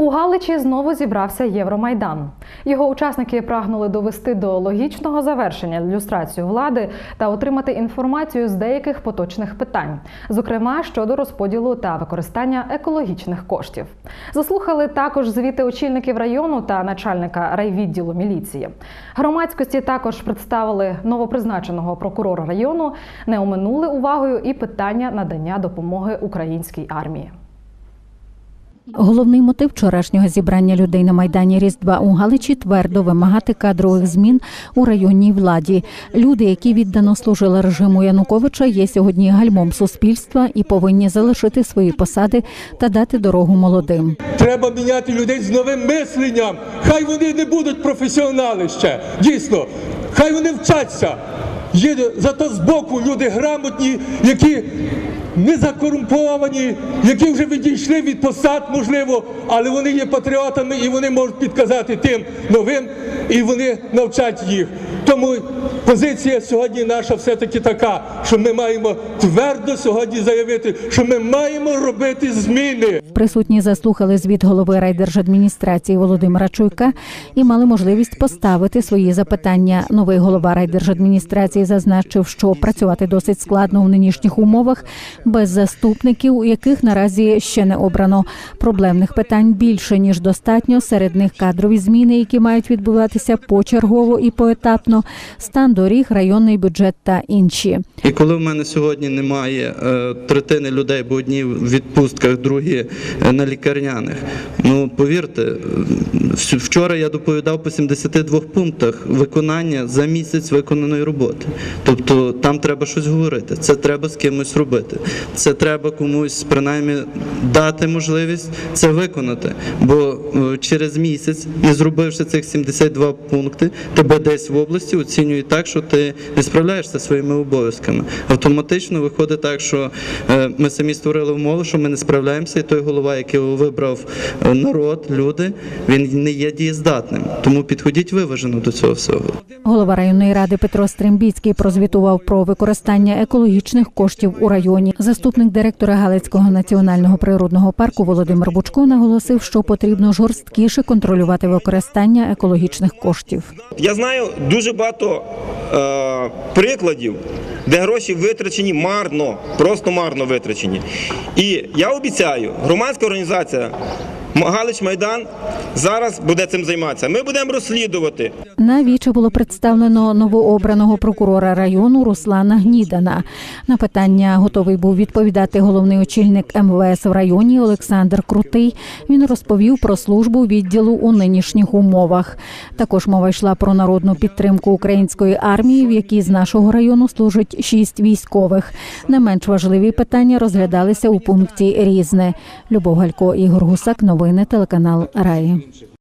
У Галичі знову зібрався Євромайдан. Його учасники прагнули довести до логічного завершення люстрацію влади та отримати інформацію з деяких поточних питань, зокрема щодо розподілу та використання екологічних коштів. Заслухали також звіти очільників району та начальника райвідділу міліції. Громадськості також представили новопризначеного прокурора району, не оминули увагою і питання надання допомоги українській армії. Головний мотив вчорашнього зібрання людей на майдані Різдва у Галичі твердо вимагати кадрових змін у районній владі. Люди, які віддано служили режиму Януковича, є сьогодні гальмом суспільства і повинні залишити свої посади та дати дорогу молодим. Треба міняти людей з новим мисленням. Хай вони не будуть професіонали ще. Дійсно, хай вони вчаться. Є зато збоку люди грамотні, які не закорумповані, які вже відійшли від посад, можливо, але вони є патріотами і вони можуть підказати тим новим, і вони навчать їх. Тому позиція сьогодні наша все-таки така, що ми маємо твердо сьогодні заявити, що ми маємо робити зміни. Присутні заслухали звіт голови райдержадміністрації Володимира Чуйка і мали можливість поставити свої запитання. Новий голова райдержадміністрації зазначив, що працювати досить складно у нинішніх умовах без заступників, яких наразі ще не обрано. Проблемних питань більше ніж достатньо. Серед них кадрові зміни, які мають відбуватися почергово і поетапно, стан доріг, районний бюджет та інші. І коли в мене сьогодні немає е, третини людей, бо одні в відпустках, другі е, на лікарняних. Ну повірте, вчора я доповідав по 72 пунктах виконання за місяць виконаної роботи. Тобто там треба щось говорити, це треба з кимось робити. Це треба комусь принаймні дати можливість це виконати. Бо е, через місяць, і зробивши цих 72 пункти, тебе десь в області оцінюють так, що ти не справляєшся зі своїми обов'язками. Автоматично виходить так, що е, ми самі створили умови, що ми не справляємося, і той голова, який вибрав е, народ, люди, він не є дієздатним. Тому підходіть виважено до цього всього. Голова районної ради Петро Стрембіцький прозвітував про використання екологічних коштів у районі. Заступник директора Галицького національного природного парку Володимир Бучко наголосив, що потрібно жорсткіше контролювати використання екологічних коштів. Я знаю дуже багато е, прикладів, де гроші витрачені марно, просто марно витрачені. І я обіцяю, громадська організація Галич Майдан зараз буде цим займатися. Ми будемо розслідувати. На віче було представлено новообраного прокурора району Руслана Гнідана. На питання готовий був відповідати головний очільник МВС в районі Олександр Крутий. Він розповів про службу відділу у нинішніх умовах. Також мова йшла про народну підтримку української армії, в якій з нашого району служить шість військових. Не менш важливі питання розглядалися у пункті Різне. Любов Галько Ігор Гусак. Новини телеканал Раї.